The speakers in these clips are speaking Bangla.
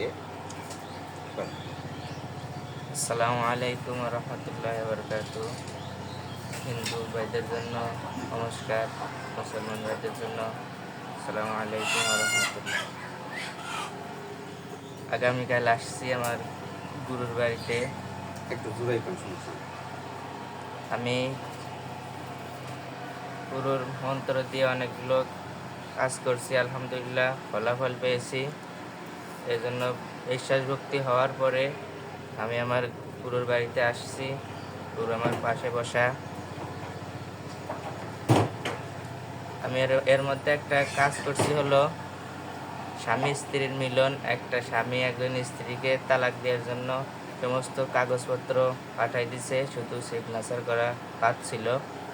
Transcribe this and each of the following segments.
দিয়ে আসসালামু আলাইকুম রহমতুল্লাহ বরকাত হিন্দু ভাইদের জন্য নমস্কার মুসলমান ভাইদের জন্য আসসালামু আলাইকুম রহমতুল্লাহ। আগামীকাল আসছি আমার গুরুর বাড়িতে। একটু সমস্যা? আমি গুরুর মন্ত্র দিয়ে অনেকগুলো কাজ করছি আলহামদুলিল্লাহ ফলাফল পেয়েছি। এই জন্য বিশ্বাস ভক্তি হওয়ার পরে আমি আমার গুরুর বাড়িতে আসছি। গুরু আমার পাশে বসা। আমি এর এর মধ্যে একটা কাজ করছি হলো, স্বামী স্ত্রীর মিলন, একটা স্বামী একজন স্ত্রীকে তালাক দেওয়ার জন্য সমস্ত কাগজপত্র পাঠাই দিছে, শুধু সিগনেচার করা পাচ্ছিল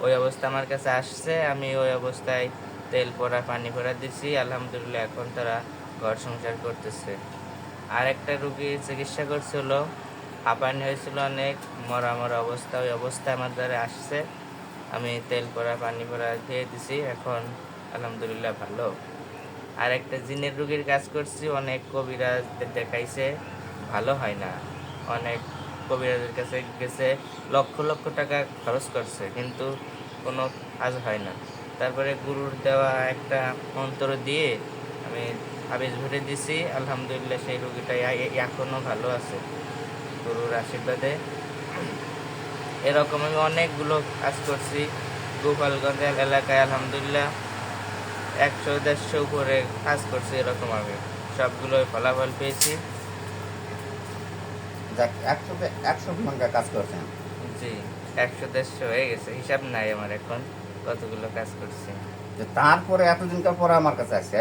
ওই অবস্থা আমার কাছে আসছে, আমি ওই অবস্থায় তেল পড়া, পানি পড়া দিছি। আলহামদুলিল্লাহ, এখন তারা ঘর সংসার করতেছে। আর একটা রুগী চিকিৎসা করছিল। হাঁপানি হয়েছিল অনেক, মরা মরা অবস্থা, ওই অবস্থায় আমার দ্বারা আসছে। আমি তেল পড়া, পানি পড়া খেয়ে দিছি, এখন আলহামদুলিল্লাহ ভালো। আর একটা জিনের রুগীর কাজ করছি, অনেক কবিরাজদের দেখাইছে, ভালো হয় না। অনেক কবিরাজের কাছে গেছে, লক্ষ লক্ষ টাকা খরচ করছে, কিন্তু কোনো কাজ হয় না। তারপরে গুরুর দেওয়া একটা মন্ত্র দিয়ে আমি আবেশ ভরে দিছি। আলহামদুলিল্লাহ সেই রোগীটা এখনও ভালো আছে। গুরুর আশীর্বাদে। এরকম আমি অনেকগুলো কাজ করছি। গোপালগঞ্জ এলাকায় আলহামদুলিল্লাহ একশো দেড়শো উপরে কাজ করছি এরকম আমি। সবগুলোই ফলাফল পেয়েছি। একশো একশো ঘণ্টা কাজ করছেন। জি একশো দেড়শো হয়ে গেছে। হিসাব নাই আমার এখন কতগুলো কাজ করছি। তারপরে এতদিনকার পরে আমার কাছে আসছে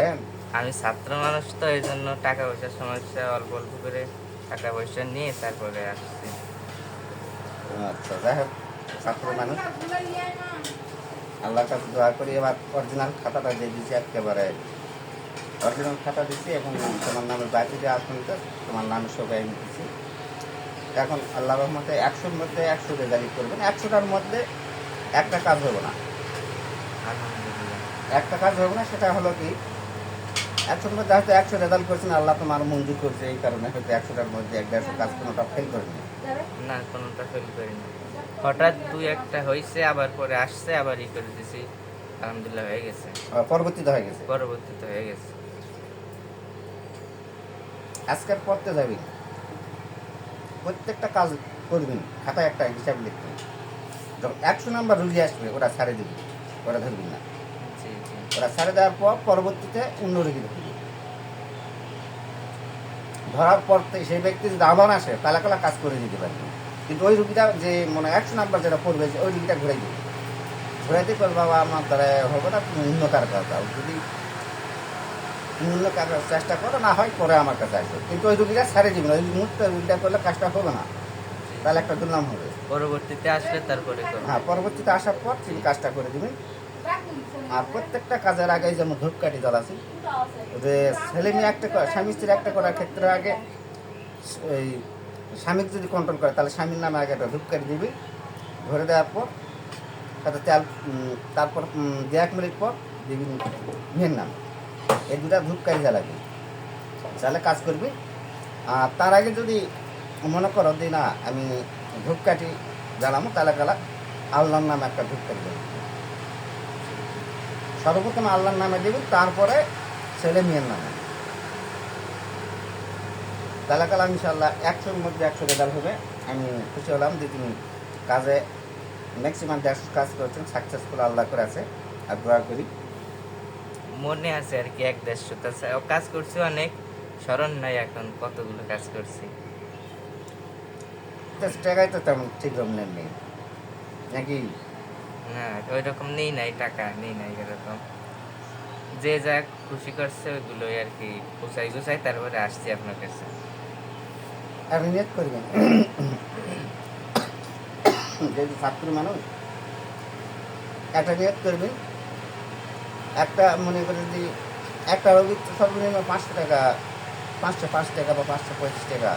আমি ছাত্র মানুষ তো এই জন্য টাকা পয়সার সমস্যা অল্প অল্প করে টাকা পয়সা নিয়ে তারপরে আসছি। আচ্ছা যাই হোক ছাত্র মানুষ। আল্লাহর কাছে দোয়া করি এবার অরিজিনাল খাতাটা দিয়ে দিচ্ছি একেবারে। অরিজিনাল খাতা দিচ্ছি এবং তোমার নামের বাড়িতে আসুন তো তোমার নামের সবাই দিচ্ছি এখন আল্লাহ রহমতে একশোর মধ্যে একশো রেজাল্ট করবেন। একশোটার মধ্যে একটা কাজ হবে না। একটা কাজ হবে না সেটা হলো কি? একশোর মধ্যে হয়তো একশো রেজাল্ট করছেন আল্লাহ তোমার মঞ্জুর করছে এই কারণে হয়তো একশোটার মধ্যে এক দেড়শো কাজ কোনোটা ফেল করেনি। না কোনোটা ফেল করিনি। হঠাৎ দুই একটা হয়েছে আবার পরে আসছে আবার ই করে দিছি। আলহামদুলিল্লাহ হয়ে গেছে। পরবর্তীতে হয়ে গেছে। পরবর্তীতে হয়ে গেছে। আজকের পড়তে যাবি? প্রত্যেকটা কাজ করবেন খাতায় একটা হিসাব লিখবেন যখন একশো নাম্বার রুগী আসবে ওরা ছাড়ে দিবি ওরা ধরবি না। ওরা ছাড়ে দেওয়ার পর পরবর্তীতে অন্য রুগী ধরার পর সেই ব্যক্তি যদি আবার আসে তাহলে কলা কাজ করে দিতে পারবে কিন্তু ওই রুগীটা যে মানে একশো নাম্বার যেটা পড়বে ওই রুগীটা ঘুরাই দিবে। ঘুরাই দিয়ে বল বাবা আমার দ্বারা হবে না তুমি অন্য কার কাছে যাও। যদি অন্য চেষ্টা করো না হয় পরে আমার কাছে আসবে। কিন্তু ওই রুগীটা ছেড়ে দিবে না। ওই মুহূর্তে রুগীটা করলে কাজটা হবে না। তাহলে একটা দুর্নাম হবে। পরবর্তীতে আসলে তারপরে হ্যাঁ পরবর্তীতে আসার পর তিনি কাজটা করে দিবেন আর প্রত্যেকটা কাজের আগে যেমন ধূপকাঠি জ্বালাছি যে ছেলে মেয়ে একটা স্বামী স্ত্রী একটা করার ক্ষেত্রে আগে এই স্বামীকে যদি কন্ট্রোল করে, তাহলে স্বামীর নামে আগে একটা ধূপকাঠি দিবি, ধরে দেওয়ার পর তাতে তেল তারপর দু এক মিনিট পর দিবি মেয়ের নাম। এই দুটা ধূপকাঠি জ্বালাবি। তাহলে কাজ করবি। আর তার আগে যদি মনে করো যে না, আমি ধূপকাঠি জ্বালামো তাহলে গেলা আল্লাহর নামে একটা ধূপকাঠি জ্বালাবো। সর্বপ্রথম আল্লাহর নামে দিবি তারপরে ছেলে মেয়ের নামে। তাহলে কালাম ইনশাল্লাহ একশোর মধ্যে একশো রেজাল্ট হবে। আমি খুশি হলাম যে তুমি কাজে ম্যাক্সিমাম দেড়শো কাজ করছেন সাকসেসফুল আল্লাহ করে আছে। আর দোয়া করি। মনে আছে আর কি এক দেড়শো তাছাড়া কাজ করছি অনেক স্মরণ নাই এখন কতগুলো কাজ করছি। তো টাকায় তো তেমন ঠিক নেই। নাকি না ওই রকম নেই নাই, টাকা নেই নাই এরকম। যে যা খুশি করছে ওইগুলোই আর কি গুছাই গুছাই তারপরে আসছি আপনার কাছে। আর নিয়ত করবেন। যেহেতু ছাত্র মানুষ, একটা নিয়ত করবেন একটা মনে করে যদি একটা রোগীর সর্বনিম্ন পাঁচশো টাকা, পাঁচশো পাঁচ টাকা বা পাঁচশো পঁচিশ টাকা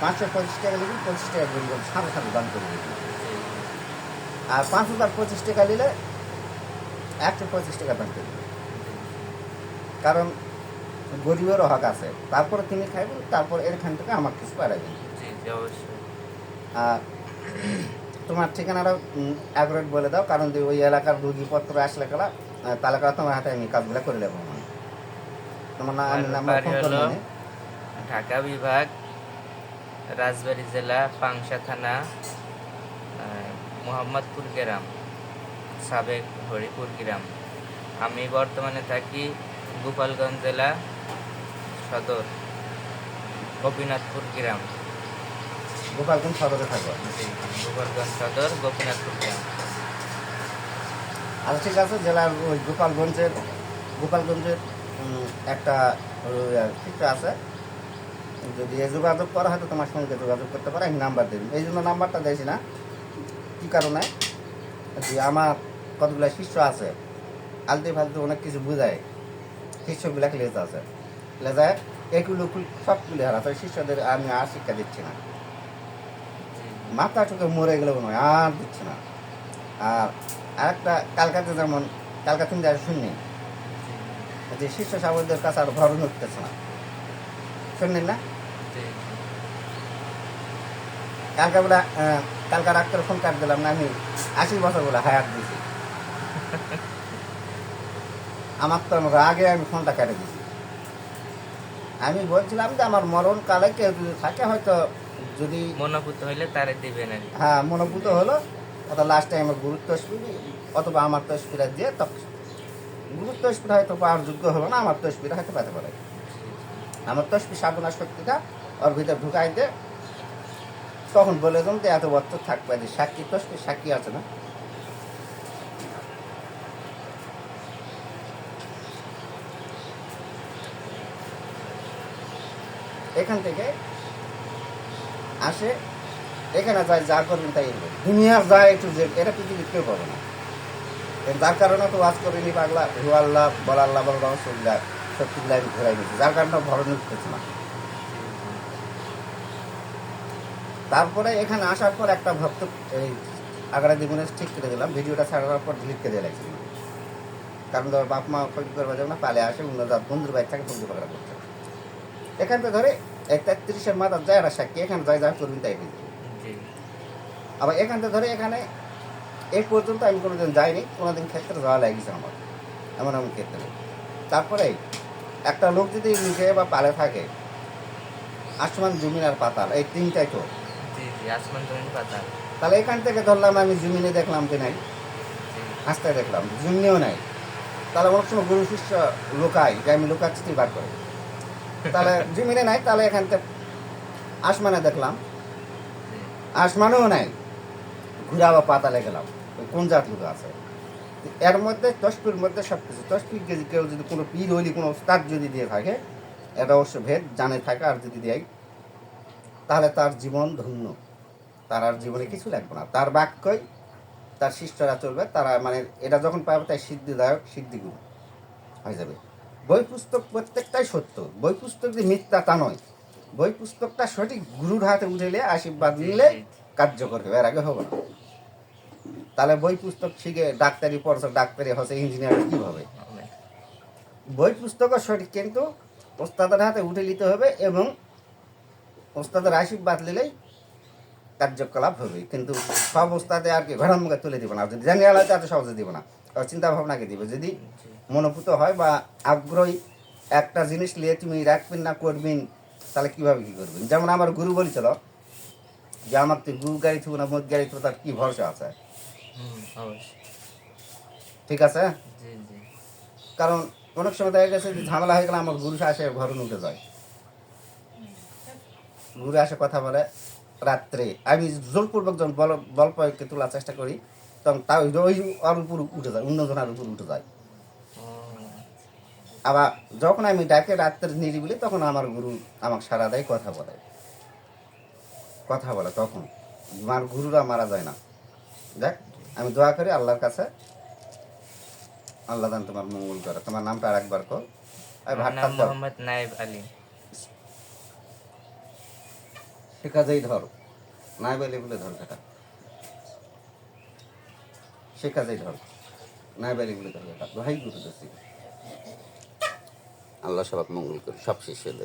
পাঁচশো পঁচিশ টাকা দিবি পঁচিশ টাকা করে দিবেন সাথে সাথে দান করে আর পাঁচ হাজার পঁচিশ টাকা নিলে একশো পঁচিশ টাকা করে দিবি কারণ গরিবেরও হক আছে। তারপরে তুমি খাইবেন তারপর এখান থেকে আমার কিছু পাঠাবেন আর তোমার ঠিকানাটা অ্যাকুরেট বলে দাও কারণ ওই এলাকার রুগীপত্র আসলে গেলা তাহলে করা তোমার হাতে আমি কাজগুলো করে দেবো তোমার নাম নাম্বার ফোন ঢাকা বিভাগ রাজবাড়ী জেলা পাংশা থানা। মোহাম্মদপুর গ্রাম সাবেক হরিপুর গ্রাম। আমি বর্তমানে থাকি গোপালগঞ্জ জেলা সদর গোপীনাথপুর গ্রাম। গোপালগঞ্জ সদরে থাকব গোপালগঞ্জ সদর গোপীনাথপুর গ্রাম। আর ঠিক আছে জেলার ওই গোপালগঞ্জের গোপালগঞ্জের একটা ঠিকটা আছে। যদি যোগাযোগ করা হয় তো তোমার সঙ্গে যোগাযোগ করতে পারে আমি নাম্বার দিই এই জন্য নাম্বারটা দিয়েছি না। কী কারণে? যে আমার কতগুলো শিষ্য আছে আলতে ফালতে অনেক কিছু বোঝায় শিষ্যগুলা লেজ আছে। লেজায় এগুলো সব তুলে হারা তো শিষ্যদের আমি আর শিক্ষা দিচ্ছি না। মাথা টুকে মরে গেলেও নয় আর দিচ্ছে না। আর আরেকটা কালকাতে যেমন কালকা তুমি আর শুননি? যে শিষ্য সাগরদের কাছে আর ভরণ উঠতেছে না। শুনলেন না? কালকা বলে কালকা ডাক্তার ফোন কাট দিলাম না আমি আশি বছর বলে হায়াত দিয়েছি আমার তো আগে আমি ফোনটা কেটে দিয়েছি আমি বলছিলাম যে আমার মরণ কালে কেউ যদি থাকে হয়তো যদি মনোভূত হইলে তারে দিবেন আর কি। হ্যাঁ মনোভূত হলো অথবা লাস্ট টাইমে গুরুত্ব স্পিড অথবা আমার তসপিরা দিয়ে তখন গুরুত্ব স্পিড হয়তো পাওয়ার যোগ্য হলো না আমার তসপিরা হয়তো পেতে পারে। আমার তসপি সাধনা শক্তিটা ওর ভিতরে ঢুকাই দে তখন বলে দেন যে এত বছর থাকবে যে সাক্ষী তসপি সাক্ষী আছে না? এখান থেকে আসে, এখানে যায় যা করবেন তাই। দুনিয়ার যায় একটু যে এটা পৃথিবীর কেউ পাবে না। যার কারণে তো ওয়াজ করিনি পাগলা। হু আল্লাহ বল আল্লাহ বল রহমতুল্লাহ আমি ঘুরাই দিচ্ছি যার কারণে ভরণ উঠতেছে না। তারপরে এখানে আসার পর একটা ভক্ত এই আগ্রা জীবনে ঠিক করে দিলাম ভিডিওটা ছাড়ার পর ডিলিট করে দিয়ে লাগছিল কারণ ধর বাপ মা ফোন করবে যাবে না পালে আসে অন্য বন্ধুর বাইক থাকে বন্ধু পাকড়া করছে এখান থেকে ধরে এক তেত্রিশের মাথা যায় আর সাক্ষী এখানে যায় যা করবেন তাই জি। আবার এখান থেকে ধরে এখানে এই পর্যন্ত আমি কোনোদিন যাইনি কোনোদিন ক্ষেত্রে যাওয়া লাগিয়েছে আমার এমন এমন ক্ষেত্রে। তারপরে একটা লোক যদি লুকে বা পালে থাকে আসমান জমিন আর পাতাল এই তিনটাই তো। আসমান জমিন পাতাল তাহলে এখান থেকে ধরলাম আমি জুমিনে দেখলাম যে নাই। জি। হাসতে দেখলাম জমিনেও নাই। তাহলে অনেক সময় গুরু শিষ্য লুকাই যে আমি লুকাচ্ছি তুই বার করে। তাহলে জুমিনে নাই তাহলে এখান থেকে আসমানে দেখলাম। আসমানেও নাই। ঘুরা বা পাতালে গেলাম কোন জাত লুকা আছে? এর মধ্যে তসপির মধ্যে সব কিছু তসপির যদি কেউ যদি কোনো পীর হইলি কোনো উস্তাদ যদি দিয়ে থাকে এটা অবশ্য ভেদ জানে থাকে আর যদি দেয় তাহলে তার জীবন ধন্য। তার আর জীবনে কিছু লাগবে না। তার বাক্যই তার শিষ্যরা চলবে তারা মানে এটা যখন পাবে তাই সিদ্ধিদায়ক সিদ্ধিগুরু হয়ে যাবে। বই পুস্তক প্রত্যেকটাই সত্য। বই পুস্তক যে মিথ্যা তা নয়। বই পুস্তকটা সঠিক গুরুর হাতে উঠেলে আশীর্বাদ নিলে কার্যকর হবে এর আগে হবে না। তাহলে বই পুস্তক শিখে ডাক্তারি পড়ছে ডাক্তারি হচ্ছে ইঞ্জিনিয়ার কীভাবে? হবে। বই পুস্তকও সঠিক কিন্তু ওস্তাদের হাতে উঠে নিতে হবে এবং ওস্তাদের আশীর্বাদ নিলেই কার্যকলাপ হবে কিন্তু সব অবস্থাতে আর কি ঘরের মুখে তুলে দিব না। যদি জেনারেল হয় তাতে সহজে দিব না। আর চিন্তা ভাবনাকে দিবে? যদি মনোভূত হয় বা আগ্রহী একটা জিনিস নিয়ে তুমি রাখবেন না করবেন তাহলে কীভাবে কি করবেন? যেমন আমার গুরু বলেছিল যে আমার তুই গুরু গাড়ি থুবো না মদ গাড়ি থুবো তার কি ভরসা আছে? ঠিক আছে? জি জি। কারণ অনেক সময় দেখা গেছে যে ঝামেলা হয়ে গেলে আমার গুরু আসে ঘরণ উঠে যায়। গুরু আসে কথা বলে। রাত্রে। আমি জোরপূর্বক যখন বল বল প্রয়োগকে তোলার চেষ্টা করি তখন তা ওই ওর উপর উঠে যায় অন্যজনের উপর উঠে যায়। আবার যখন আমি ডাকে রাত্রে নিরিবিলি তখন আমার গুরু আমাকে সারা দেয় কথা বলে। কথা বলে তখন। আমার গুরুরা মারা যায় না। দেখ আমি দোয়া করি আল্লাহর কাছে। আল্লাহ দান তোমার মঙ্গল করে। তোমার নামটা আর একবার কর আর দাও। মোহাম্মদ নায়েব আলী। সে কাজেই ধর। নাই বাইলে বলে ধর সেটা সে কাজেই ধর। নাই বাইলে বলে ধর বেটা। ভাই গুরু আল্লাহ সবাক মঙ্গল করে সব শেষ হয়ে